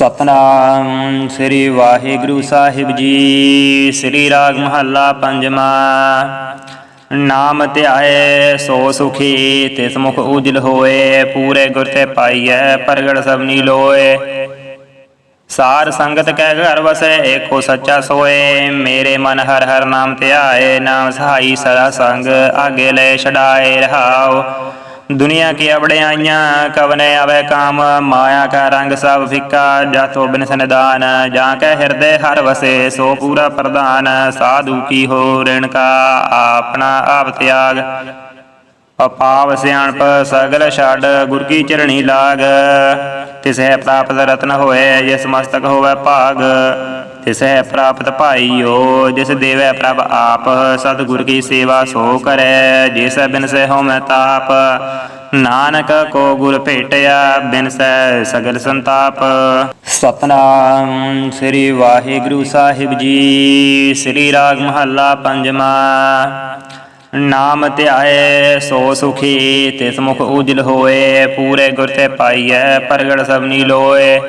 ਸਤਨਾਮ ਸ੍ਰੀ ਵਾਹਿਗੁਰੂ ਸਾਹਿਬ ਜੀ, ਸ੍ਰੀ ਰਾਗ ਮਹੱਲਾ ਪੰਜਵਾਂ। ਨਾਮ ਧਿਆਏ ਸੋ ਸੁਖੀ, ਤਿਸ ਮੁਖ ਉਜਲ ਹੋਏ, ਪੂਰੇ ਗੁਰ ਤੇ ਪਾਈਐ, ਪ੍ਰਗਟ ਸਭਨੀ ਲੋਏ। ਸਾਰ ਸੰਗਤ ਕੈ ਘਰ ਵਸੈ, ਏਕੋ ਸੱਚਾ ਸੋਏ। ਮੇਰੇ ਮਨ ਹਰ ਹਰ ਨਾਮ ਧਿਆਏ, ਨਾਮ ਸਹਾਈ ਸਦਾ ਸੰਗ, ਆਗੇ ਲੈ ਛਡਾਏ ਰਹਾਓ। ਦੁਨੀਆ ਕੀ ਅਵੜਿਆਈਆਂ ਕਵਨੇ ਆਵੇ ਕਾਮ, ਮਾਇਆ ਕਾ ਰੰਗ ਸਭ ਫਿੱਕਾ ਜਾਤੋ ਬਿਨ ਸੰਦਾਨ ਜਾਂ ਕੈ ਹਿਰਦੇ ਹਰ ਵਸੇ, ਸੋ ਪੂਰਾ ਪ੍ਰਧਾਨ, ਸਾਧੂ ਕੀ ਹੋ ਰਿਣ ਕਾ, ਆਪਣਾ ਆਪ ਤਿਆਗ। ਅਪਾਵ ਸਿਆਣਪ, ਸਗਲ ਛੱਡ, ਗੁਰ ਕੀ ਚਰਣੀ ਲਾਗ। ਤਿਸਹਿ ਪ੍ਰਾਪਤ ਰਤਨ ਹੋਏ, ਜਿਸ ਮਸਤਕ ਹੋਵੇ ਭਾਗ। ਤਿਸਹਿ ਪ੍ਰਾਪਤ ਭਾਈਓ, ਜਿਸ ਦੇਵੈ ਪ੍ਰਭ ਆਪ, ਸਤਿਗੁਰ ਕੀ ਸੇਵਾ ਸੋ ਕਰੈ, ਜਿਸ ਬਿਨ ਸੇ ਹਉਮੈ ਤਾਪ। ਨਾਨਕ ਕੋ ਗੁਰ ਭੇਟਿਆ, ਬਿਨ ਸੈ ਸਗਲ ਸੰਤਾਪ। ਸਤਨਾਮ ਸ੍ਰੀ ਵਾਹਿਗੁਰੂ ਸਾਹਿਬ ਜੀ, ਸ੍ਰੀ ਰਾਗ ਮਹੱਲਾ ਪੰਜਵਾਂ। ਨਾਮ ਧਿਆਏ, ਸੋ ਸੁਖੀ, ਤਿਸ ਮੁਖ ਉਜਲ ਹੋਏ, ਪੂਰੇ ਗੁਰ ਤੇ ਪਾਈਐ, ਪ੍ਰਗਟ ਸਭਨੀ ਲੋਏ।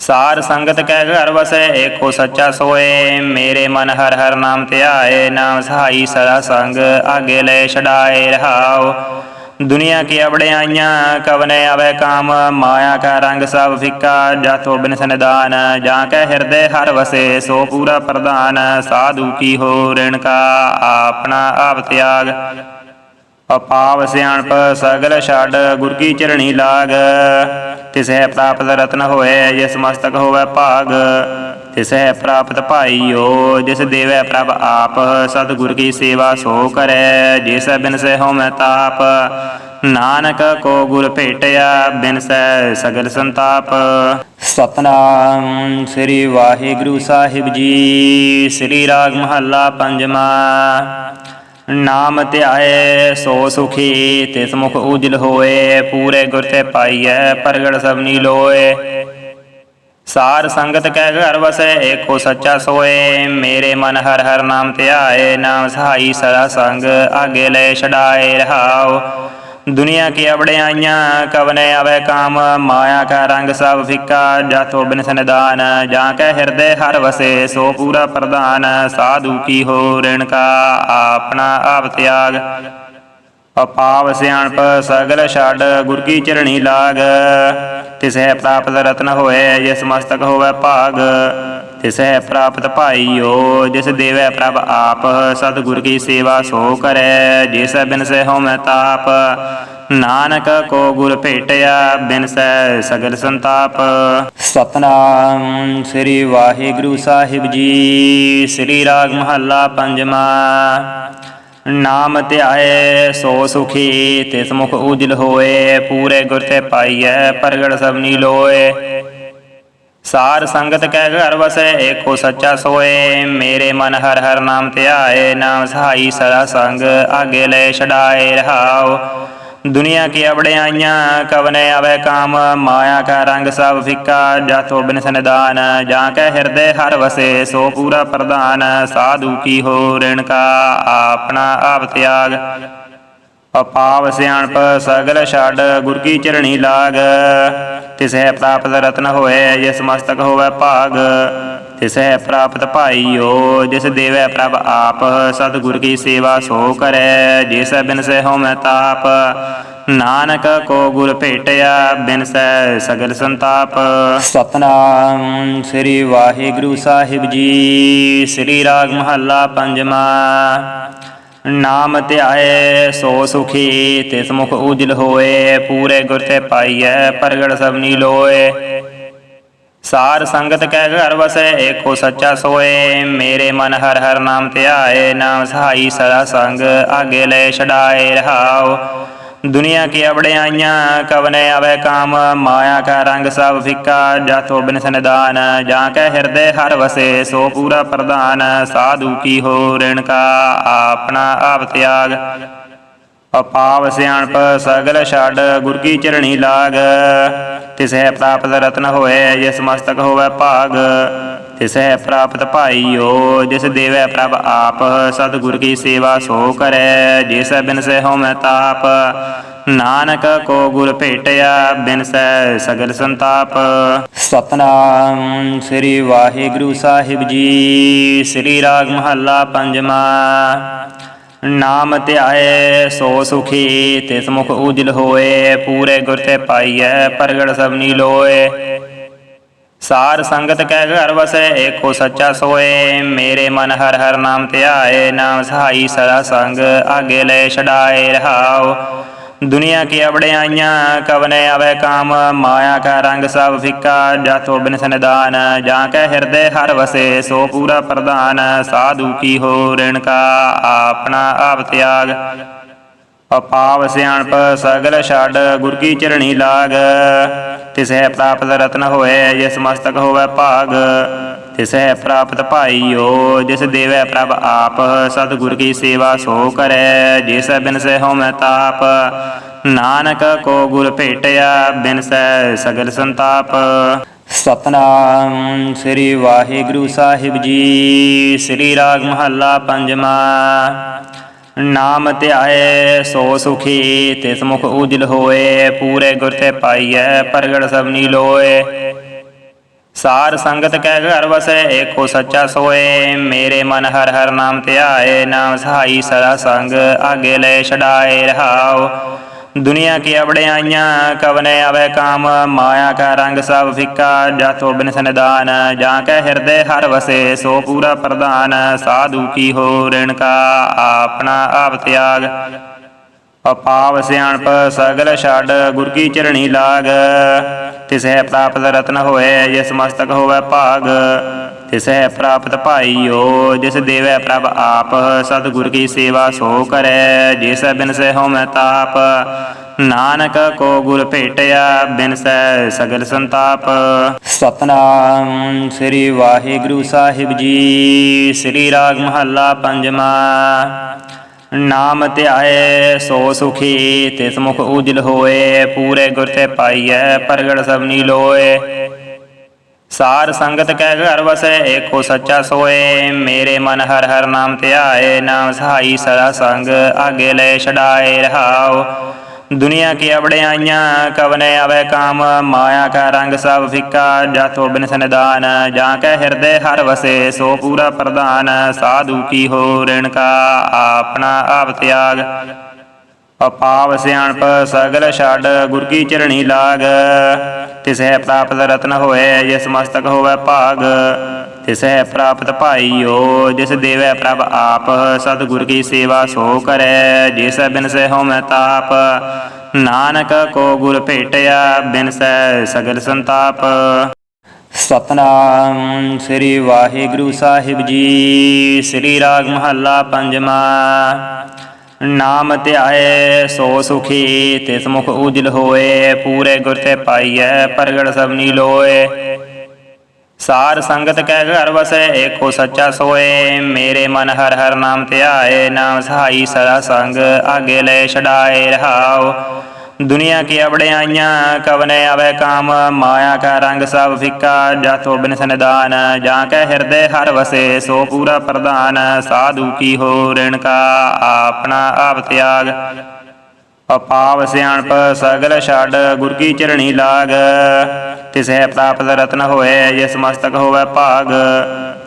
ਸਾਰ ਸੰਗਤ ਕੈ ਘਰ ਵਸੈ, ਏਕੋ ਸੱਚਾ ਸੋਏ। ਮੇਰੇ ਮਨ ਹਰ ਹਰ ਨਾਮ ਧਿਆਏ ਨਾਮ ਸਹਾਈ ਸਦਾ ਸੰਗ ਆਗੇ ਲੈ ਛਡਾਏ ਰਹਾਓ। ਦੁਨੀਆ ਕੀ ਅਵੜਿਆਈਆਂ ਕਵਨੇ ਆਵੇ ਕਾਮ, ਮਾਇਆ ਕਾ ਰੰਗ ਸਭ ਫਿੱਕਾ ਜਾਤੋ ਬਿਨ ਸੰਦਾਨ ਜਾਂ ਕੈ ਹਿਰਦੇ ਹਰ ਵਸੇ, ਸੋ ਪੂਰਾ ਪ੍ਰਧਾਨ। ਸਾਧੂ ਕੀ ਹੋ ਰਿਣ ਕਾ ਆਪਣਾ ਆਪ ਤਿਆਗ। ਅਪਾਵ ਸਿਆਣਪ ਸਗਲ ਛੱਡ, ਗੁਰ ਕੀ ਚਰਣੀ ਲਾਗ? ਤਿਸਹਿ ਪ੍ਰਾਪਤ ਰਤਨ ਹੋਏ, ਜਿਸ ਮਸਤਕ ਹੋਵੇ ਭਾਗ। ਤਿਸਹਿ ਪ੍ਰਾਪਤ ਭਾਈਓ, ਜਿਸ ਦੇਵੈ ਪ੍ਰਭ ਆਪ, ਸਤਿਗੁਰ ਕੀ ਸੇਵਾ ਸੋ ਕਰੈ, ਜਿਸ ਬਿਨ ਸੇ ਹਉਮੈ ਤਾਪ। ਨਾਨਕ ਕੋ ਗੁਰ ਭੇਟਿਆ, ਬਿਨ ਸੈ ਸਗਲ ਸੰਤਾਪ। ਸਤਨਾਮ ਸ੍ਰੀ ਵਾਹਿਗੁਰੂ ਸਾਹਿਬ ਜੀ, ਸ੍ਰੀ ਰਾਗ ਮਹੱਲਾ ਪੰਜਵਾਂ। ਨਾਮ ਧਿਆਏ, ਸੋ ਸੁਖੀ, ਤਿਸ ਮੁਖ ਉਜਲ ਹੋਏ, ਪੂਰੇ ਗੁਰ ਤੇ ਪਾਈਐ, ਪ੍ਰਗਟ ਸਭਨੀ ਲੋਏ। ਸਾਰ ਸੰਗਤ ਕੈ ਘਰ ਵਸੈ, ਏਕੋ ਸੱਚਾ ਸੋਏ। ਮੇਰੇ ਮਨ ਹਰ ਹਰ ਨਾਮ ਧਿਆਏ, ਨਾਮ ਸਹਾਈ ਸਦਾ ਸੰਗ, ਆਗੇ ਲੈ ਛਡਾਏ ਰਹਾਓ। ਦੁਨੀਆ ਕੀ ਅਵੜਿਆਈਆਂ ਕਵਨੇ ਆਵੇ ਕਾਮ, ਮਾਇਆ ਕਾ ਰੰਗ ਸਭ ਫਿੱਕਾ ਜਾਤੋ ਬਿਨ ਸੰਦਾਨ ਜਾਂ ਕੈ ਹਿਰਦੇ ਹਰ ਵਸੇ, ਸੋ ਪੂਰਾ ਪ੍ਰਧਾਨ, ਸਾਧੂ ਕੀ ਹੋ ਰਿਣ ਕਾ, ਆਪਣਾ ਆਪ ਤਿਆਗ। ਅਪਾਵ ਸਿਆਣਪ, ਸਗਲ ਛੱਡ, ਗੁਰ ਕੀ ਚਰਣੀ ਲਾਗ। ਤਿਸਹਿ ਪ੍ਰਾਪਤ ਰਤਨ ਹੋਏ, ਜਿਸ ਮਸਤਕ ਹੋਵੇ ਭਾਗ। ਤਿਸਹਿ ਪ੍ਰਾਪਤ ਭਾਈਓ, ਜਿਸ ਦੇਵੈ ਪ੍ਰਭ ਆਪ, ਸਤਿਗੁਰ ਕੀ ਸੇਵਾ ਸੋ ਕਰੈ, ਜਿਸ ਬਿਨ ਸੇ ਹਉਮੈ ਤਾਪ। ਨਾਨਕ ਕੋ ਗੁਰ ਭੇਟਿਆ, ਬਿਨ ਸੈ ਸਗਲ ਸੰਤਾਪ। ਸਤਨਾਮ ਸ੍ਰੀ ਵਾਹਿਗੁਰੂ ਸਾਹਿਬ ਜੀ, ਸ੍ਰੀ ਰਾਗ ਮਹੱਲਾ ਪੰਜਵਾਂ। ਨਾਮ ਧਿਆਏ, ਸੋ ਸੁਖੀ, ਤਿਸ ਮੁਖ ਉਜਲ ਹੋਏ, ਪੂਰੇ ਗੁਰ ਤੇ ਪਾਈਐ, ਪ੍ਰਗਟ ਸਭਨੀ ਲੋਏ। ਸਾਰ ਸੰਗਤ ਕੈ ਘਰ ਵਸੈ, ਏਕੋ ਸੱਚਾ ਸੋਏ। ਮੇਰੇ ਮਨ ਹਰ ਹਰ ਨਾਮ ਧਿਆਏ ਨਾਮ ਸਹਾਈ ਸਦਾ ਸੰਗ ਆਗੇ ਲੈ ਛਡਾਏ ਰਹਾਓ। ਦੁਨੀਆ ਕੀ ਅਬੜਿਆਈਆਂ ਕਵਨੇ ਆਵੇ ਕਾਮ, ਮਾਇਆ ਕਾ ਰੰਗ ਸਭ ਫਿੱਕਾ ਜਾਤੋ ਬਿਨ ਸੰਦਾਨ ਜਾਂ ਕੈ ਹਿਰਦੇ ਹਰ ਵਸੇ, ਸੋ ਪੂਰਾ ਪ੍ਰਧਾਨ। ਸਾਧੂ ਕੀ ਹੋ ਰਿਣ ਕਾ ਆਪਣਾ ਆਪ ਤਿਆਗ। ਅਪਾਵ ਸਿਆਣਪ ਸਗਲ ਛੱਡ, ਗੁਰ ਕੀ ਚਰਣੀ ਲਾਗ? ਤਿਸਹਿ ਪ੍ਰਾਪਤ ਰਤਨ ਹੋਏ, ਜਿਸ ਮਸਤਕ ਹੋਵੇ ਭਾਗ। ਤਿਸਹਿ ਪ੍ਰਾਪਤ ਭਾਈਓ, ਜਿਸ ਦੇਵੈ ਪ੍ਰਭ ਆਪ, ਸਤਿਗੁਰ ਕੀ ਸੇਵਾ ਸੋ ਕਰੈ, ਜਿਸ ਬਿਨ ਸੇ ਹਉਮੈ ਤਾਪ। ਨਾਨਕ ਕੋ ਗੁਰ ਭੇਟਿਆ, ਬਿਨ ਸੈ ਸਗਲ ਸੰਤਾਪ। ਸਤਨਾਮ ਸ੍ਰੀ ਵਾਹਿਗੁਰੂ ਸਾਹਿਬ ਜੀ, ਸ੍ਰੀ ਰਾਗ ਮਹੱਲਾ ਪੰਜਵਾਂ। ਨਾਮ ਧਿਆਏ, ਸੋ ਸੁਖੀ, ਤਿਸ ਮੁਖ ਉਜਲ ਹੋਏ, ਪੂਰੇ ਗੁਰ ਤੇ ਪਾਈਐ, ਪ੍ਰਗਟ ਸਭਨੀ ਲੋਏ। ਸਾਰ ਸੰਗਤ ਕੈ ਘਰ ਵਸੈ, ਏਕੋ ਸੱਚਾ ਸੋਏ। ਮੇਰੇ ਮਨ ਹਰ ਹਰ ਨਾਮ ਧਿਆਏ, ਨਾਮ ਸਹਾਈ ਸਦਾ ਸੰਗ, ਆਗੇ ਲੈ ਛਡਾਏ ਰਹਾਓ। ਦੁਨੀਆ ਕੀ ਅਵੜਿਆਈਆਂ ਕਵਨੇ ਆਵੇ ਕਾਮ, ਮਾਇਆ ਕਾ ਰੰਗ ਸਭ ਫਿੱਕਾ ਜਾਤੋ ਬਿਨ ਸੰਦਾਨ ਜਾਂ ਕੈ ਹਿਰਦੇ ਹਰ ਵਸੇ, ਸੋ ਪੂਰਾ ਪ੍ਰਧਾਨ, ਸਾਧੂ ਕੀ ਹੋ ਰਿਣ ਕਾ, ਆਪਣਾ ਆਪ ਤਿਆਗ। ਅਪਾਵ ਸਿਆਣਪ, ਸਗਲ ਛੱਡ, ਗੁਰ ਕੀ ਚਰਣੀ ਲਾਗ। ਤਿਸਹਿ ਪ੍ਰਾਪਤ ਰਤਨ ਹੋਏ, ਜਿਸ ਮਸਤਕ ਹੋਵੇ ਭਾਗ। ਤਿਸਹਿ ਪ੍ਰਾਪਤ ਭਾਈਓ, ਜਿਸ ਦੇਵੈ ਪ੍ਰਭ ਆਪ, ਸਤਿਗੁਰ ਕੀ ਸੇਵਾ ਸੋ ਕਰੈ, ਜਿਸ ਬਿਨ ਸੇ ਹਉਮੈ ਤਾਪ। ਨਾਨਕ ਕੋ ਗੁਰ ਭੇਟਿਆ ਬਿਨਸੈ ਸਗਲ ਸੰਤਾਪ। ਸਤਨਾਮ ਸ੍ਰੀ ਵਾਹਿਗੁਰੂ ਸਾਹਿਬ ਜੀ, ਸ੍ਰੀ ਰਾਗ ਮਹੱਲਾ ਪੰਜਵਾਂ। ਨਾਮ ਧਿਆਏ, ਸੋ ਸੁਖੀ, ਤਿਸ ਮੁਖ ਉਜਲ ਹੋਏ, ਪੂਰੇ ਗੁਰ ਤੇ ਪਾਈਐ, ਪ੍ਰਗਟ ਸਭਨੀ ਲੋਏ। ਸਾਰ ਸੰਗਤ ਕੈ ਘਰ ਵਸੈ, ਏਕੋ ਸੱਚਾ ਸੋਏ। ਮੇਰੇ ਮਨ ਹਰ ਹਰ ਨਾਮ ਧਿਆਏ ਨਾਮ ਸਹਾਈ ਸਦਾ ਸੰਗ ਆਗੇ ਲੈ ਛਡਾਏ ਰਹਾਓ। ਦੁਨੀਆ ਕੀ ਅਵੜਿਆਈਆਂ ਕਵਨੇ ਆਵੇ ਕਾਮ, ਮਾਇਆ ਕਾ ਰੰਗ ਸਭ ਫਿੱਕਾ। ਜਾਤੋ ਬਿਨ ਸਨਦਾਨ ਜਾਂ ਕੈ ਹਿਰਦੇ ਹਰ ਵਸੇ, ਸੋ ਪੂਰਾ ਪ੍ਰਧਾਨ। ਸਾਧੂ ਕੀ ਹੋ ਰਿਣ ਕਾ, ਆਪਣਾ ਆਪ ਤਿਆਗ। ਅਪਾਵ ਸਿਆਣਪ, ਸਗਲ ਛੱਡ, ਗੁਰ ਕੀ ਚਰਣੀ ਲਾਗ। ਤਿਸਹਿ ਪ੍ਰਾਪਤ ਰਤਨ ਹੋਏ ਜਿਸ ਮਸਤਕ ਹੋਵੇ ਭਾਗ। ਤਿਸਹਿ ਪ੍ਰਾਪਤ ਭਾਈਓ, ਜਿਸ ਦੇਵੈ ਪ੍ਰਭ ਆਪ, ਸਤਿਗੁਰ ਕੀ ਸੇਵਾ ਸੋ ਕਰੈ, ਜਿਸ ਬਿਨ ਸੇ ਹਉਮੈ ਤਾਪ। ਨਾਨਕ ਕੋ ਗੁਰ ਭੇਟਿਆ, ਬਿਨ ਸੈ ਸਗਲ ਸੰਤਾਪ। ਸਤਨਾਮ ਸ੍ਰੀ ਵਾਹਿਗੁਰੂ ਸਾਹਿਬ ਜੀ, ਸ੍ਰੀ ਰਾਗ ਮਹੱਲਾ ਪੰਜਵਾਂ। ਨਾਮ ਧਿਆਏ, ਸੋ ਸੁਖੀ, ਤਿਸ ਮੁਖ ਉਜਲ ਹੋਏ, ਪੂਰੇ ਗੁਰ ਤੇ ਪਾਈਐ, ਪ੍ਰਗਟ ਸਭਨੀ ਲੋਏ। ਸਾਰ ਸੰਗਤ ਕੈ ਘਰ ਵਸੈ, ਏਕੋ ਸੱਚਾ ਸੋਏ। ਮੇਰੇ ਮਨ ਹਰ ਹਰ ਨਾਮ ਧਿਆਏ, ਨਾਮ ਸਹਾਈ ਸਦਾ ਸੰਗ, ਆਗੇ ਲੈ ਛਡਾਏ ਰਹਾਓ। ਦੁਨੀਆ ਕੀ ਅਵੜਿਆਈਆਂ ਕਵਨੇ ਆਵੇ ਕਾਮ, ਮਾਇਆ ਕਾ ਰੰਗ ਸਭ ਫਿੱਕਾ ਜਾਤੋ ਬਿਨ ਸਨਦਾਨ ਜਾਂ ਕੈ ਹਿਰਦੇ ਹਰ ਵਸੇ, ਸੋ ਪੂਰਾ ਪ੍ਰਧਾਨ, ਸਾਧੂ ਕੀ ਹੋ ਰਿਣ ਕਾ, ਆਪਣਾ ਆਪ ਤਿਆਗ। ਅਪਾਵ ਸਿਆਣਪ, ਸਗਲ ਛੱਡ, ਗੁਰ ਕੀ ਚਰਣੀ ਲਾਗ। ਤਿਸਹਿ ਪ੍ਰਾਪਤ ਰਤਨ ਹੋਏ, ਜਿਸ ਮਸਤਕ ਹੋਵੇ ਭਾਗ। ਤਿਸਹਿ ਪ੍ਰਾਪਤ ਭਾਈਓ, ਜਿਸ ਦੇਵੈ ਪ੍ਰਭ ਆਪ, ਸਤਿਗੁਰ ਕੀ ਸੇਵਾ ਸੋ ਕਰੈ, ਜਿਸ ਬਿਨ ਸੇ ਹਉਮੈ ਤਾਪ। ਨਾਨਕ ਕੋ ਗੁਰ ਭੇਟਿਆ, ਬਿਨ ਸੈ ਸਗਲ ਸੰਤਾਪ। ਸਤਨਾਮ ਸ੍ਰੀ ਵਾਹਿਗੁਰੂ ਸਾਹਿਬ ਜੀ, ਸ੍ਰੀ ਰਾਗ ਮਹੱਲਾ ਪੰਜਵਾਂ। ਨਾਮ ਧਿਆਏ, ਸੋ ਸੁਖੀ, ਤਿਸ ਮੁਖ ਉਜਲ ਹੋਏ, ਪੂਰੇ ਗੁਰ ਤੇ ਪਾਈਐ, ਪ੍ਰਗਟ ਸਭਨੀ ਲੋਏ। ਸਾਰ ਸੰਗਤ ਕੈ ਘਰ ਵਸੈ, ਏਕੋ ਸੱਚਾ ਸੋਏ। ਮੇਰੇ ਮਨ ਹਰ ਹਰ ਨਾਮ ਧਿਆਏ ਨਾਮ ਸਹਾਈ ਸਦਾ ਸੰਗ ਆਗੇ ਲੈ ਛਡਾਏ ਰਹਾਓ। ਦੁਨੀਆ ਕੀ ਅਵੜਿਆਈਆਂ ਕਵਨੇ ਆਵੇ ਕਾਮ, ਮਾਇਆ ਕਾ ਰੰਗ ਸਭ ਫਿੱਕਾ। ਜਾਤੋ ਬਿਨ ਸਨਦਾਨ ਜਾਂ ਕੈ ਹਿਰਦੇ ਹਰ ਵਸੇ, ਸੋ ਪੂਰਾ ਪ੍ਰਧਾਨ। ਸਾਧੂ ਕੀ ਹੋ ਰਿਣ ਕਾ, ਆਪਣਾ ਆਪ ਤਿਆਗ। ਅਪਾਵ ਸਿਆਣਪ, ਸਗਲ ਛੱਡ, ਗੁਰ ਕੀ ਚਰਣੀ ਲਾਗ। ਤਿਸਹਿ ਪ੍ਰਾਪਤ ਰਤਨ ਹੋਏ, ਜਿਸ ਮਸਤਕ ਹੋਵੇ ਭਾਗ। ਤਿਸਹਿ ਪ੍ਰਾਪਤ ਭਾਈਓ, ਜਿਸ ਦੇਵੈ ਪ੍ਰਭ ਆਪ, ਸਤਿਗੁਰ ਕੀ ਸੇਵਾ ਸੋ ਕਰੈ, ਜਿਸ ਬਿਨ ਸੇ ਹਉਮੈ ਤਾਪ। ਨਾਨਕ ਕੋ ਗੁਰ ਭੇਟਿਆ, ਬਿਨ ਸੈ ਸਗਲ ਸੰਤਾਪ। ਸਤਨਾਮ ਸ੍ਰੀ ਵਾਹਿਗੁਰੂ ਸਾਹਿਬ ਜੀ, ਸ੍ਰੀ ਰਾਗ ਮਹੱਲਾ ਪੰਜਵਾਂ। ਨਾਮ ਧਿਆਏ ਸੋ ਸੁਖੀ ਤਿਸ ਮੁਖ ਉਜਲ ਹੋਏ, ਪੂਰੇ ਗੁਰ ਤੇ ਪਾਈਐ, ਪ੍ਰਗਟ ਸਭਨੀ ਲੋਏ। ਸਾਰ ਸੰਗਤ ਕੈ ਘਰ ਵਸੈ, ਏਕੋ ਸੱਚਾ ਸੋਏ। ਮੇਰੇ ਮਨ ਹਰ ਹਰ ਨਾਮ ਧਿਆਏ ਨਾਮ ਸਹਾਈ ਸਦਾ ਸੰਗ, ਆਗੇ ਲੈ ਛਡਾਏ ਰਹਾਓ। ਦੁਨੀਆ ਕੀ ਅਵੜਿਆਈਆਂ ਕਵਨੇ ਆਵੇ ਕਾਮ, ਮਾਇਆ ਕਾ ਰੰਗ ਸਭ ਫਿੱਕਾ ਜਾਤੋ ਬਿਨ ਸਨਦਾਨ ਜਾਂ ਕੈ ਹਿਰਦੇ ਹਰ ਵਸੇ, ਸੋ ਪੂਰਾ ਪ੍ਰਧਾਨ, ਸਾਧੂ ਕੀ ਹੋ ਰਿਣ ਕਾ, ਆਪਣਾ ਆਪ ਤਿਆਗ। ਅਪਾਵ ਸਿਆਣਪ ਸਗਲ ਛੱਡ, ਗੁਰ ਕੀ ਚਰਣੀ ਲਾਗ। ਤਿਸਹਿ ਪ੍ਰਾਪਤ ਰਤਨ ਹੋਏ, ਜਿਸ ਮਸਤਕ ਹੋਵੇ ਭਾਗ।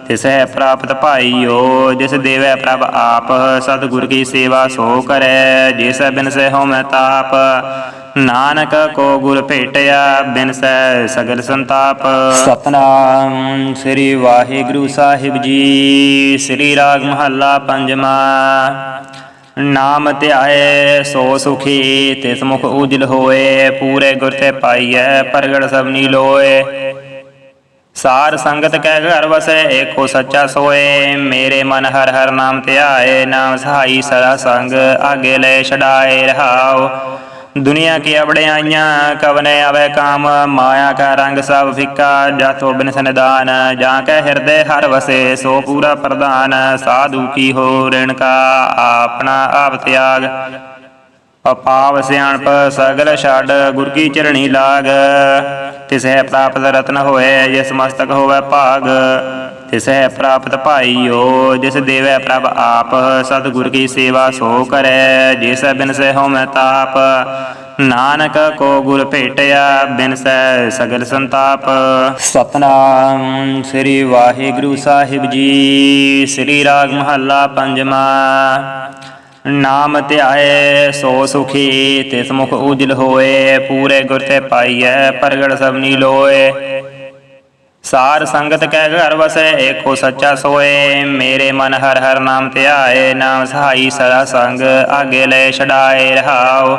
ਤਿਸਹਿ ਪ੍ਰਾਪਤ ਭਾਈਓ, ਜਿਸ ਦੇਵੈ ਪ੍ਰਭ ਆਪ, ਸਤਿਗੁਰ ਕੀ ਸੇਵਾ ਸੋ ਕਰੈ, ਜਿਸ ਬਿਨ ਸੇ ਹਉਮੈ ਤਾਪ, ਨਾਨਕ ਕੋ ਗੁਰ ਭੇਟਿਆ, ਬਿਨ ਸੈ ਸਗਲ ਸੰਤਾਪ। ਸਤਨਾਮ ਸ੍ਰੀ ਵਾਹਿਗੁਰੂ ਸਾਹਿਬ ਜੀ, ਸ੍ਰੀ ਰਾਗ ਮਹੱਲਾ ਪੰਜਵਾਂ। ਨਾਮ ਧਿਆਏ, ਸੋ ਸੁਖੀ, ਤਿਸ ਮੁਖ ਉਜਲ ਹੋਏ, ਪੂਰੇ ਗੁਰ ਤੇ ਪਾਈਐ, ਪ੍ਰਗਟ ਸਭਨੀ ਲੋਏ। ਸਾਰ ਸੰਗਤ ਕਹਿ ਘਰ ਵਸੈ, ਏਕੋ ਸੱਚਾ ਸੋਏ। ਮੇਰੇ ਮਨ ਹਰ ਹਰ ਨਾਮ ਧਿਆਏ ਨਾਮ ਸਹਾਈ ਸਦਾ ਸੰਗ ਆਗੇ ਲੈ ਛਡਾਏ ਰਹਾਉ। ਦੁਨੀਆ ਕੀ ਅਵੜਿਆਈਆਂ ਕਵਨੇ ਆਵੇ ਕਾਮ, ਮਾਇਆ ਕਾ ਰੰਗ ਸਭ ਫਿੱਕਾ ਜਾਤੋ ਬਿਨ ਸਨਦਾਨ ਜਾਂ ਕੈ ਹਿਰਦੇ ਹਰ ਵਸੇ, ਸੋ ਪੂਰਾ ਪ੍ਰਧਾਨ, ਸਾਧੂ ਕੀ ਹੋ ਰਿਣ ਕਾ, ਆਪਣਾ ਆਪ ਤਿਆਗ। ਅਪਾਵ ਸਿਆਣਪ, ਸਗਲ ਛੱਡ, ਗੁਰ ਕੀ ਚਰਣੀ ਲਾਗ। ਤਿਸਹਿ ਪ੍ਰਾਪਤ ਰਤਨ ਹੋਏ, ਜਿਸ ਮਸਤਕ ਹੋਵੇ ਭਾਗ। ਤਿਸਹਿ ਪ੍ਰਾਪਤ ਭਾਈਓ, ਜਿਸ ਦੇਵੈ ਪ੍ਰਭ ਆਪ, ਸਤਿਗੁਰ ਕੀ ਸੇਵਾ ਸੋ ਕਰੈ, ਜਿਸ ਬਿਨ ਸੇ ਹਉ ਤਾਪ। ਨਾਨਕ ਕੋ ਗੁਰ ਭੇਟਿਆ, ਬਿਨ ਸੈ ਸਗਲ ਸੰਤਾਪ। ਸਤਨਾਮ ਸ੍ਰੀ ਵਾਹਿਗੁਰੂ ਸਾਹਿਬ ਜੀ, ਸ੍ਰੀ ਰਾਗ ਮਹੱਲਾ ਪੰਜਵਾਂ। ਨਾਮ ਧਿਆਏ, ਸੋ ਸੁਖੀ, ਤਿਸ ਮੁਖ ਉਜਲ ਹੋਏ, ਪੂਰੇ ਗੁਰ ਤੇ ਪਾਈਐ, ਪ੍ਰਗਟ ਸਭਨੀ ਲੋਏ। ਸਾਰ ਸੰਗਤ ਕੈ ਘਰ ਵਸੈ, ਏਕੋ ਸੱਚਾ ਸੋਏ। ਮੇਰੇ ਮਨ ਹਰ ਹਰ ਨਾਮ ਧਿਆਏ, ਨਾਮ ਸਹਾਈ ਸਦਾ ਸੰਗ ਆਗੇ ਲੈ ਛਡਾਏ ਰਹਾਓ।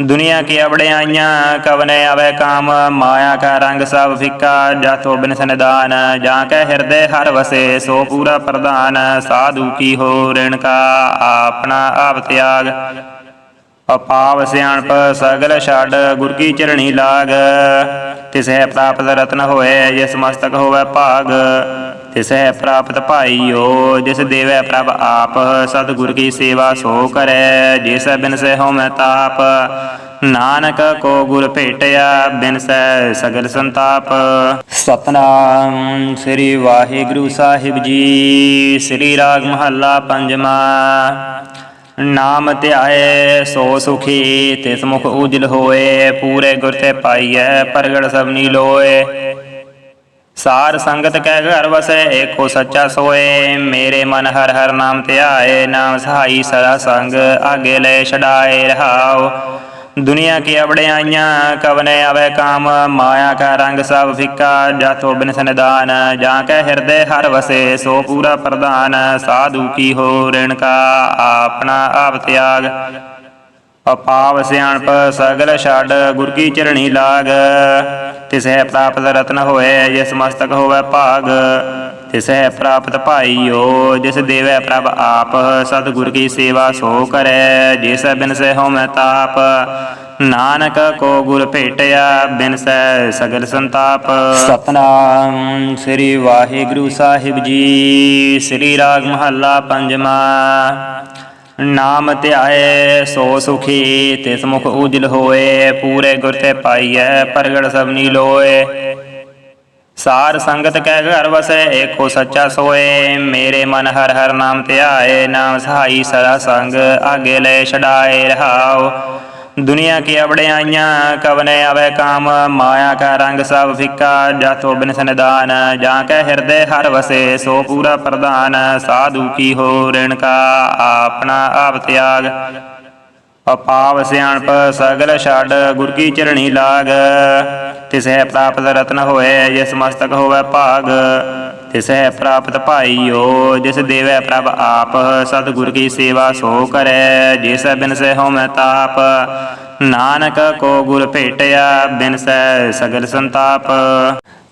ਦੁਨੀਆ ਕੀ ਅਵੜਿਆਈਆਂ ਕਵਨੇ ਆਵੇ ਕਾਮ, ਮਾਇਆ ਕਾ ਰੰਗ ਸਭ ਫਿੱਕਾ, ਜਾਤੋ ਬਿਨ ਸਨਦਾਨ ਜਾਂ ਕੈ ਹਿਰਦੇ ਹਰ ਵਸੇ, ਸੋ ਪੂਰਾ ਪ੍ਰਧਾਨ, ਸਾਧੂ ਕੀ ਹੋ ਰਿਣ ਕਾ, ਆਪਣਾ ਆਪ ਤਿਆਗ। ਅਪਾਵ ਸਿਆਣਪ, ਸਗਲ ਛੱਡ, ਗੁਰ ਕੀ ਚਰਣੀ ਲਾਗ। ਤਿਸਹਿ ਪ੍ਰਾਪਤ ਰਤਨ ਹੋਏ, ਜਿਸ ਮਸਤਕ ਹੋਵੇ ਭਾਗ। ਤਿਸਹਿ ਪ੍ਰਾਪਤ ਭਾਈਓ, ਜਿਸ ਦੇਵੈ ਪ੍ਰਭ ਆਪ, ਸਤਿਗੁਰ ਕੀ ਸੇਵਾ ਸੋ ਕਰੈ, ਜਿਸ ਬਿਨ ਸੇ ਹਉ ਤਾਪ। ਨਾਨਕ ਕੋ ਗੁਰ ਭੇਟਿਆ, ਬਿਨ ਸੈ ਸਗਲ ਸੰਤਾਪ। ਸਤਨਾਮ ਸ੍ਰੀ ਵਾਹਿਗੁਰੂ ਸਾਹਿਬ ਜੀ, ਸ੍ਰੀ ਰਾਗ ਮਹੱਲਾ ਪੰਜਵਾਂ। ਨਾਮ ਧਿਆਏ ਸੋ ਸੁਖੀ, ਤਿਸ ਮੁਖ ਉਜਲ ਹੋਏ, ਪੂਰੇ ਗੁਰ ਤੇ ਪਾਈਐ, ਪ੍ਰਗਟ ਸਭਨੀ ਲੋਏ। ਸਾਰ ਸੰਗਤ ਕੈ ਘਰ ਵਸੈ, ਏਕੋ ਸੱਚਾ ਸੋਏ। ਮੇਰੇ ਮਨ ਹਰ ਹਰ ਨਾਮ ਧਿਆਏ ਨਾਮ ਸਹਾਈ ਸਦਾ ਸੰਗ ਆਗੇ ਲੈ ਛਡਾਏ ਰਹਾਓ। ਦੁਨੀਆ ਕੀ ਅਵੜਿਆਈਆਂ ਕਵਨੇ ਆਵੇ ਕਾਮ, ਮਾਇਆ ਕਾ ਰੰਗ ਸਭ ਫਿੱਕਾ। ਜਾਤੋ ਬਿਨ ਸਨਦਾਨ ਜਾਂ ਕੈ ਹਿਰਦੇ ਹਰ ਵਸੇ, ਸੋ ਪੂਰਾ ਪ੍ਰਧਾਨ। ਸਾਧੂ ਕੀ ਹੋ ਰਿਣ ਕਾ ਆਪਣਾ ਆਪ ਤਿਆਗ। ਅਪਾਵ ਸਿਆਣਪ ਸਗਲ ਛੱਡ ਗੁਰ ਕੀ ਚਰਣੀ ਲਾਗ। ਤਿਸਹਿ ਪ੍ਰਾਪਤ ਰਤਨ ਹੋਏ, ਜਿਸ ਮਸਤਕ ਹੋਵੇ ਭਾਗ। ਤਿਸਹਿ ਪ੍ਰਾਪਤ ਭਾਈਓ, ਜਿਸ ਦੇਵੈ ਪ੍ਰਭ ਆਪ, ਸਤਿਗੁਰ ਕੀ ਸੇਵਾ ਸੋ ਕਰੈ। ਜਿਸ ਬਿਨ ਸੇ ਹਉ ਤਾਪ, ਨਾਨਕ ਕੋ ਗੁਰ ਭੇਟਿਆ, ਬਿਨ ਸਗਲ ਸੰਤਾਪ। ਸਤਨਾਮ ਸ੍ਰੀ ਵਾਹਿਗੁਰੂ ਸਾਹਿਬ ਜੀ। ਸ੍ਰੀ ਰਾਗ ਮਹੱਲਾ ਪੰਜਵਾਂ। ਨਾਮ ਧਿਆਏ ਸੋ ਸੁਖੀ ਤਿਸ ਮੁਖ ਉਜਲ ਹੋਏ, ਪੂਰੇ ਗੁਰ ਤੇ ਪਾਈਐ, ਪ੍ਰਗਟ ਸਭਨੀ ਲੋਏ। ਸਾਰ ਸੰਗਤ ਕੈ ਘਰ ਵਸੈ, ਏਕੋ ਸੱਚਾ ਸੋਏ। ਮੇਰੇ ਮਨ ਹਰ ਹਰ ਨਾਮ ਧਿਆਏ ਨਾਮ ਸਹਾਈ ਸਦਾ ਸੰਗ, ਆਗੇ ਲੈ ਛਡਾਏ ਰਹਾਓ। ਦੁਨੀਆ ਕੀ ਅਵੜਿਆਈਆਂ ਕਵਨੇ ਆਵੇ ਕਾਮ, ਮਾਇਆ ਕਾ ਰੰਗ ਸਭ ਫਿੱਕਾ ਜਾਤੋ ਬਿਨ ਸਨਦਾਨ ਜਾਂ ਕੈ ਹਿਰਦੇ ਹਰ ਵਸੇ, ਸੋ ਪੂਰਾ ਪ੍ਰਧਾਨ, ਸਾਧੂ ਕੀ ਹੋ ਰਿਣ ਕਾ, ਆਪਣਾ ਆਪ ਤਿਆਗ। ਅਪਾਵ ਸਿਆਣਪ, ਸਗਲ ਛੱਡ, ਗੁਰ ਕੀ ਚਰਣੀ ਲਾਗ। ਤਿਸਹਿ ਪ੍ਰਾਪਤ ਰਤਨ ਹੋਏ, ਜਿਸ ਮਸਤਕ ਹੋਵੇ ਭਾਗ। ਤਿਸਹਿ ਪ੍ਰਾਪਤ ਭਾਈਓ, ਜਿਸ ਦੇਵੈ ਪ੍ਰਭ ਆਪ, ਸਤਿਗੁਰ ਕੀ ਸੇਵਾ ਸੋ ਕਰੈ, ਜਿਸ ਬਿਨ ਸੇ ਹਉ ਤਾਪ, ਨਾਨਕ ਕੋ ਗੁਰ ਭੇਟਿਆ, ਬਿਨ ਸੈ ਸਗਲ ਸੰਤਾਪ।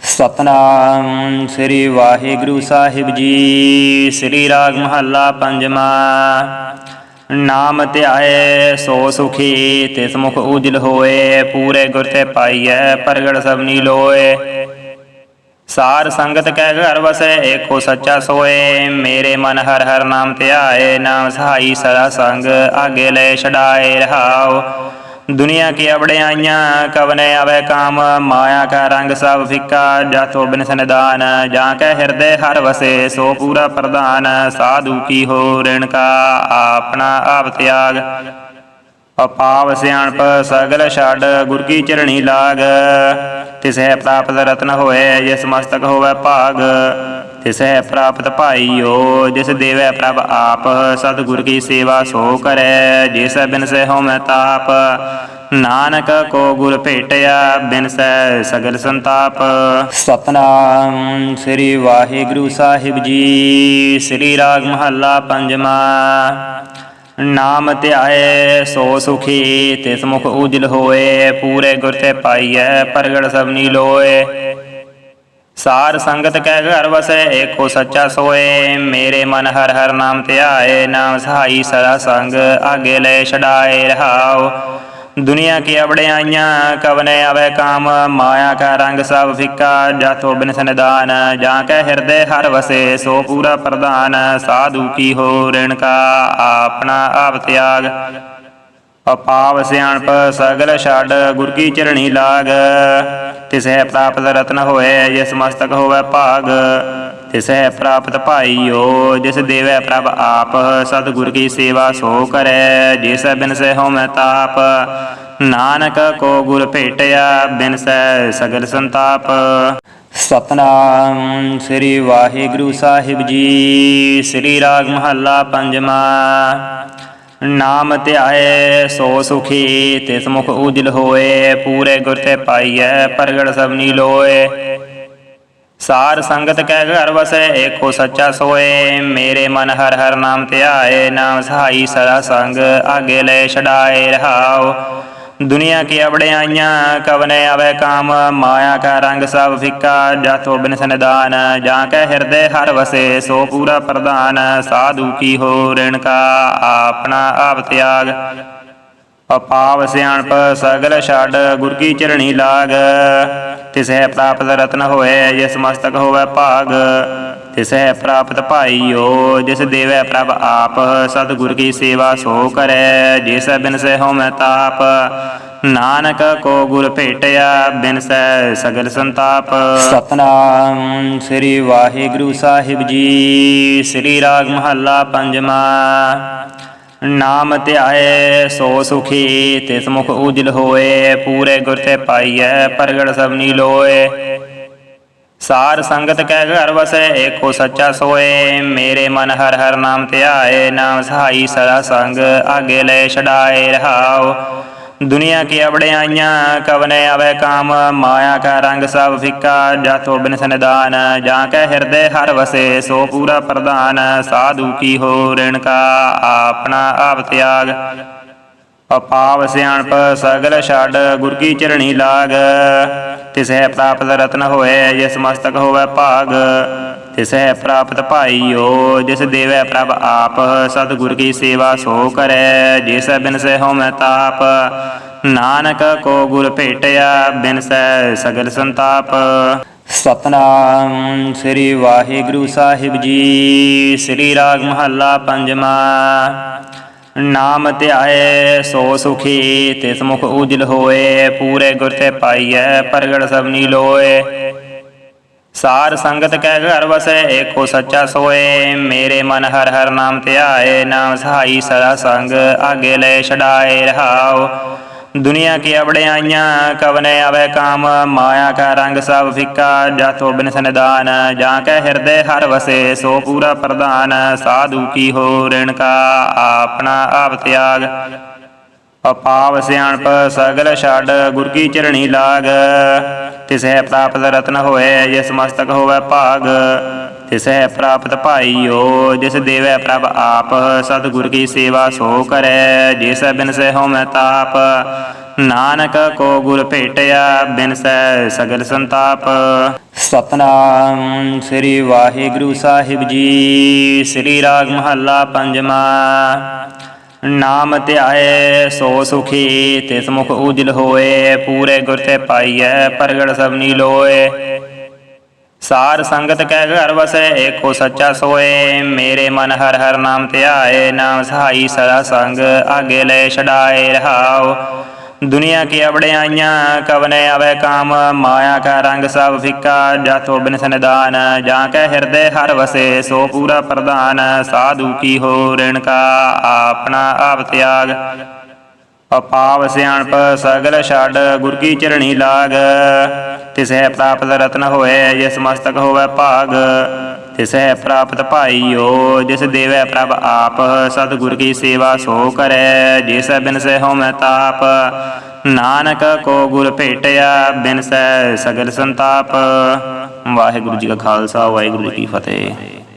ਸਤਨਾਮ ਸ੍ਰੀ ਵਾਹਿਗੁਰੂ ਸਾਹਿਬ ਜੀ, ਸ੍ਰੀ ਰਾਗ ਮਹੱਲਾ ਪੰਜਵਾਂ। ਨਾਮ ਧਿਆਏ, ਸੋ ਸੁਖੀ, ਤਿਸ ਮੁਖ ਉਜਲ ਹੋਏ, ਪੂਰੇ ਗੁਰ ਤੇ ਪਾਈਐ, ਪ੍ਰਗਟ ਸਭਨੀ ਲੋਏ। ਸਾਰ ਸੰਗਤ ਕਹਿ ਘਰ ਵਸੈ, ਏਕੋ ਸੱਚਾ ਸੋਏ। ਮੇਰੇ ਮਨ ਹਰ ਹਰ ਨਾਮ ਧਿਆਏ ਨਾਮ ਸਹਾਈ ਸਦਾ ਸੰਗ ਆਗੇ ਲੈ ਛਡਾਏ ਰਹਾਓ। ਦੁਨੀਆ ਕੀ ਅਵੜਿਆਈਆਂ ਕਵਨੇ ਆਵੇ ਕਾਮ, ਮਾਇਆ ਕਾ ਰੰਗ ਸਭ ਫਿੱਕਾ। ਜਾਤੋ ਬਿਨ ਸਨਦਾਨ ਜਾਂ ਕੈ ਹਿਰਦੇ ਹਰ ਵਸੇ, ਸੋ ਪੂਰਾ ਪ੍ਰਧਾਨ। ਸਾਧੂ ਕੀ ਹੋ ਰਿਣ ਕਾ, ਆਪਣਾ ਆਪ ਤਿਆਗ। ਅਪਾਵ ਸਿਆਣਪ, ਸਗਲ ਛੱਡ, ਗੁਰ ਕੀ ਚਰਣੀ ਲਾਗ। ਤਿਸਹਿ ਪ੍ਰਾਪਤ ਰਤਨ ਹੋਏ, ਜਿਸ ਮਸਤਕ ਹੋਵੇ ਭਾਗ। ਤਿਸਹਿ ਪ੍ਰਾਪਤ ਭਾਈਓ, ਜਿਸ ਦੇਵੈ ਪ੍ਰਭ ਆਪ, ਸਤਿਗੁਰ ਕੀ ਸੇਵਾ ਸੋ ਕਰੈ, ਜਿਸ ਬਿਨ ਸੇ ਹਉ ਤਾਪ। ਨਾਨਕ ਕੋ ਗੁਰ ਭੇਟਿਆ, ਬਿਨ ਸੈ ਸਗਲ ਸੰਤਾਪ। ਸਤਨਾਮ ਸ੍ਰੀ ਵਾਹਿਗੁਰੂ ਸਾਹਿਬ ਜੀ, ਸ੍ਰੀ ਰਾਗ ਮਹੱਲਾ ਪੰਜਵਾਂ। ਨਾਮ ਧਿਆਏ, ਸੋ ਸੁਖੀ, ਤਿਸ ਮੁਖ ਉਜਲ ਹੋਏ, ਪੂਰੇ ਗੁਰ ਤੇ ਪਾਈਐ, ਪ੍ਰਗਟ ਸਭਨੀ ਲੋਏ। ਸਾਰ ਸੰਗਤ ਕੈ ਘਰ ਵਸੈ, ਏਕੋ ਸੱਚਾ ਸੋਏ। ਮੇਰੇ ਮਨ ਹਰ ਹਰ ਨਾਮ ਧਿਆਏ, ਨਾਮ ਸਹਾਈ ਸਦਾ ਸੰਗ ਆਗੇ ਲੈ ਛਡਾਏ ਰਹਾਓ। ਦੁਨੀਆ ਕੀ ਅਵੜਿਆਈਆਂ ਕਵਨੇ ਆਵੇ ਕਾਮ, ਮਾਇਆ ਕਾ ਰੰਗ ਸਭ ਫਿੱਕਾ ਜਾਤੋ ਬਿਨ ਸਨਦਾਨ ਜਾਂ ਕੈ ਹਿਰਦੇ ਹਰ ਵਸੇ, ਸੋ ਪੂਰਾ ਪ੍ਰਧਾਨ, ਸਾਧੂ ਕੀ ਹੋ ਰਿਣ ਕਾ, ਆਪਣਾ ਆਪ ਤਿਆਗ। ਅਪਾਵ ਸਿਆਣਪ, ਸਗਲ ਛੱਡ, ਗੁਰ ਕੀ ਚਰਣੀ ਲਾਗ। ਤਿਸਹਿ ਪ੍ਰਾਪਤ ਰਤਨ ਹੋਏ, ਜਿਸ ਮਸਤਕ ਹੋਵੇ ਭਾਗ। ਤਿਸਹਿ ਪ੍ਰਾਪਤ ਭਾਈਓ, ਜਿਸ ਦੇਵੈ ਪ੍ਰਭ ਆਪ, ਸਤਿਗੁਰ ਕੀ ਸੇਵਾ ਸੋ ਕਰੈ, ਜਿਸ ਬਿਨ ਸੇ ਹਉ ਤਾਪ। ਨਾਨਕ ਕੋ ਗੁਰ ਭੇਟਿਆ, ਬਿਨ ਸੈ ਸਗਲ ਸੰਤਾਪ। ਸਤਨਾਮ ਸ੍ਰੀ ਵਾਹਿਗੁਰੂ ਸਾਹਿਬ ਜੀ, ਸ੍ਰੀ ਰਾਗ ਮਹੱਲਾ ਪੰਜਵਾਂ। ਨਾਮ ਧਿਆਏ, ਸੋ ਸੁਖੀ, ਤਿਸ ਮੁਖ ਉਜਲ ਹੋਏ, ਪੂਰੇ ਗੁਰ ਤੇ ਪਾਈਐ, ਪ੍ਰਗਟ ਸਭਨੀ ਲੋਏ। ਸਾਰ ਸੰਗਤ ਕੈ ਘਰ ਵਸੈ ਏਕੋ ਸੱਚਾ ਸੋਏ। ਮੇਰੇ ਮਨ ਹਰ ਹਰ ਨਾਮ ਧਿਆਏ ਨਾਮ ਸਹਾਈ ਸਦਾ ਸੰਗ ਆਗੇ ਲੈ ਛਡਾਏ ਰਹਾਓ। ਦੁਨੀਆ ਕੀ ਅਵੜਿਆਈਆਂ ਕਵਨੇ ਆਵੇ ਕਾਮ, ਮਾਇਆ ਕਾ ਰੰਗ ਸਭ ਫਿੱਕਾ ਜਾਤੋ ਬਿਨ ਸਨਦਾਨ ਜਾਂ ਕੈ ਹਿਰਦੇ ਹਰ ਵਸੇ, ਸੋ ਪੂਰਾ ਪ੍ਰਧਾਨ, ਸਾਧੂ ਕੀ ਹੋ ਰਿਣ ਕਾ, ਆਪਣਾ ਆਪ ਤਿਆਗ। ਅਪਾਵ ਸਿਆਣਪ, ਸਗਲ ਛੱਡ, ਗੁਰ ਕੀ ਚਰਣੀ ਲਾਗ। ਤਿਸਹਿ ਪ੍ਰਾਪਤ ਰਤਨ ਹੋਏ, ਜਿਸ ਮਸਤਕ ਹੋਵੇ ਭਾਗ। ਤਿਸਹਿ ਪ੍ਰਾਪਤ ਭਾਈਓ, ਜਿਸ ਦੇਵੈ ਪ੍ਰਭ ਆਪ, ਸਤਿਗੁਰ ਕੀ ਸੇਵਾ ਸੋ ਕਰੈ, ਜਿਸ ਬਿਨ ਸੇ ਹਉ ਮੈਂ ਤਾਪ। ਨਾਨਕ ਕੋ ਗੁਰ ਭੇਟਿਆ, ਬਿਨ ਸੈ ਸਗਲ ਸੰਤਾਪ। ਸਤਨਾਮ ਸ੍ਰੀ ਵਾਹਿਗੁਰੂ ਸਾਹਿਬ ਜੀ, ਸ੍ਰੀ ਰਾਗ ਮਹੱਲਾ ਪੰਜਵਾਂ। ਨਾਮ ਧਿਆਏ, ਸੋ ਸੁਖੀ, ਤਿਸ ਮੁਖ ਉਜਲ ਹੋਏ, ਪੂਰੇ ਗੁਰ ਤੇ ਪਾਈਐ, ਪ੍ਰਗਟ ਸਭਨੀ ਲੋਏ। ਸਾਰ ਸੰਗਤ ਕੈ ਘਰ ਵਸੈ, ਏਕੋ ਸੱਚਾ ਸੋਏ। ਮੇਰੇ ਮਨ ਹਰ ਹਰ ਨਾਮ ਧਿਆਏ, ਨਾਮ ਸਹਾਈ ਸਦਾ ਸੰਗ, ਆਗੇ ਲੈ ਛਡਾਏ ਰਹਾਓ। ਦੁਨੀਆ ਕੀ ਅਵੜਿਆਈਆਂ ਕਵਨੇ ਆਵੇ ਕਾਮ, ਮਾਇਆ ਕਾ ਰੰਗ ਸਭ ਫਿੱਕਾ ਜਾਤੋ ਬਿਨ ਸਨਦਾਨ ਜਾਂ ਕੈ ਹਿਰਦੇ ਹਰ ਵਸੇ, ਸੋ ਪੂਰਾ ਪ੍ਰਧਾਨ, ਸਾਧੂ ਕੀ ਹੋ ਰਿਣ ਕਾ, ਆਪਣਾ ਆਪ ਤਿਆਗ। ਅਪਾਵ ਸਿਆਣਪ ਸਗਲ ਛੱਡ, ਗੁਰ ਕੀ ਚਰਣੀ ਲਾਗ। ਤਿਸਹਿ ਪ੍ਰਾਪਤ ਰਤਨ ਹੋਏ, ਜਿਸ ਮਸਤਕ ਹੋਵੇ ਭਾਗ। ਤਿਸਹਿ ਪ੍ਰਾਪਤ ਭਾਈਓ, ਜਿਸ ਦੇਵੈ ਪ੍ਰਭ ਆਪ, ਸਤਿਗੁਰ ਕੀ ਸੇਵਾ ਸੋ ਕਰੈ, ਜਿਸ ਬਿਨ ਸੇ ਹਉ ਮੈਂ ਤਾਪ। ਨਾਨਕ ਕੋ ਗੁਰ ਭੇਟਿਆ, ਬਿਨ ਸੈ ਸਗਲ ਸੰਤਾਪ। ਸਤਨਾਮ ਸ੍ਰੀ ਵਾਹਿਗੁਰੂ ਸਾਹਿਬ ਜੀ, ਸ੍ਰੀ ਰਾਗ ਮਹੱਲਾ ਪੰਜਵਾਂ। ਨਾਮ ਧਿਆਏ, ਸੋ ਸੁਖੀ, ਤਿਸ ਮੁਖ ਉਜਲ ਹੋਏ, ਪੂਰੇ ਗੁਰ ਤੇ ਪਾਈਐ, ਪ੍ਰਗਟ ਸਭਨੀ ਲੋਏ। ਸਾਰ ਸੰਗਤ ਕੈ ਘਰ ਵਸੈ, ਏਕੋ ਸੱਚਾ ਸੋਏ। ਮੇਰੇ ਮਨ ਹਰ ਹਰ ਨਾਮ ਧਿਆਏ ਨਾਮ ਸਹਾਈ ਸਦਾ ਸੰਗ ਆਗੇ ਲੈ ਛਡਾਏ ਰਹਾਓ। ਦੁਨੀਆ ਕੀ ਅਵੜਿਆਈਆਂ ਕਵਨੇ ਆਵੇ ਕਾਮ, ਮਾਇਆ ਕਾ ਰੰਗ ਸਭ ਫਿੱਕਾ। ਜਾਤੋ ਬਿਨ ਸਨਦਾਨ ਜਾਂ ਕੈ ਹਿਰਦੇ ਹਰ ਵਸੇ, ਸੋ ਪੂਰਾ ਪ੍ਰਧਾਨ। ਸਾਧੂ ਕੀ ਹੋ ਰਿਣ ਕਾ, ਆਪਣਾ ਆਪ ਤਿਆਗ। ਅਪਾਵ ਸਿਆਣਪ, ਸਗਲ ਛੱਡ, ਗੁਰ ਕੀ ਚਰਣੀ ਲਾਗ। ਤਿਸਹਿ ਪ੍ਰਾਪਤ ਰਤਨ ਹੋਏ, ਜਿਸ ਮਸਤਕ ਹੋਵੇ ਭਾਗ। ਤਿਸਹਿ ਪ੍ਰਾਪਤ ਭਾਈਓ, ਜਿਸ ਦੇਵੈ ਪ੍ਰਭ ਆਪ, ਸਤਿਗੁਰ ਕੀ ਸੇਵਾ ਸੋ ਕਰੈ, ਜਿਸ ਬਿਨ ਸੇ ਹਉ ਤਾਪ। ਨਾਨਕ ਕੋ ਗੁਰ ਭੇਟਿਆ, ਬਿਨ ਸੈ ਸਗਲ ਸੰਤਾਪ। ਸਤਨਾਮ ਸ੍ਰੀ ਵਾਹਿਗੁਰੂ ਸਾਹਿਬ ਜੀ, ਸ੍ਰੀ ਰਾਗ ਮਹੱਲਾ ਪੰਜਵਾਂ। ਨਾਮ ਧਿਆਏ, ਸੋ ਸੁਖੀ, ਤਿਸ ਮੁਖ ਉਜਲ ਹੋਏ, ਪੂਰੇ ਗੁਰ ਤੇ ਪਾਈਐ, ਪ੍ਰਗਟ ਸਭਨੀ ਲੋਏ। ਸਾਰ ਸੰਗਤ ਕੈ ਘਰ ਵਸੈ, ਏਕੋ ਸੱਚਾ ਸੋਏ। ਮੇਰੇ ਮਨ ਹਰ ਹਰ ਨਾਮ ਧਿਆਏ, ਨਾਮ ਸਹਾਈ ਸਦਾ ਸੰਗ, ਆਗੇ ਲੈ ਛਡਾਏ ਰਹਾਓ। ਦੁਨੀਆ ਕੀ ਅਵੜਿਆਈਆਂ ਕਵਨੇ ਆਵੇ ਕਾਮ, ਮਾਇਆ ਕਾ ਰੰਗ ਸਭ ਫਿੱਕਾ ਜਾਤੋ ਬਿਨ ਸਨਦਾਨ ਜਾਂ ਕੈ ਹਿਰਦੇ ਹਰ ਵਸੇ, ਸੋ ਪੂਰਾ ਪ੍ਰਧਾਨ, ਸਾਧੂ ਕੀ ਹੋ ਰਿਣ ਕਾ, ਆਪਣਾ ਆਪ ਤਿਆਗ। ਅਪਾਵ ਸਿਆਣਪ, ਸਗਲ ਛੱਡ, ਗੁਰ ਕੀ ਚਰਣੀ ਲਾਗ। ਤਿਸਹਿ ਪ੍ਰਾਪਤ ਰਤਨ ਹੋਏ, ਜਿਸ ਮਸਤਕ ਹੋਵੇ ਭਾਗ। ਤਿਸਹਿ ਪ੍ਰਾਪਤ ਭਾਈਓ, ਜਿਸ ਦੇਵੈ ਪ੍ਰਭ ਆਪ, ਸਤਿਗੁਰ ਕੀ ਸੇਵਾ ਸੋ ਕਰੈ, ਜਿਸ ਬਿਨ ਸਹਿ ਹਉ ਤਾਪ। ਨਾਨਕ ਕੋ ਗੁਰ ਭੇਟਿਆ, ਬਿਨ ਸਹਿ ਸਗਲ ਸੰਤਾਪ। ਵਾਹਿਗੁਰੂ ਜੀ ਕਾ ਖਾਲਸਾ, ਵਾਹਿਗੁਰੂ ਜੀ ਕੀ ਫਤਿਹ।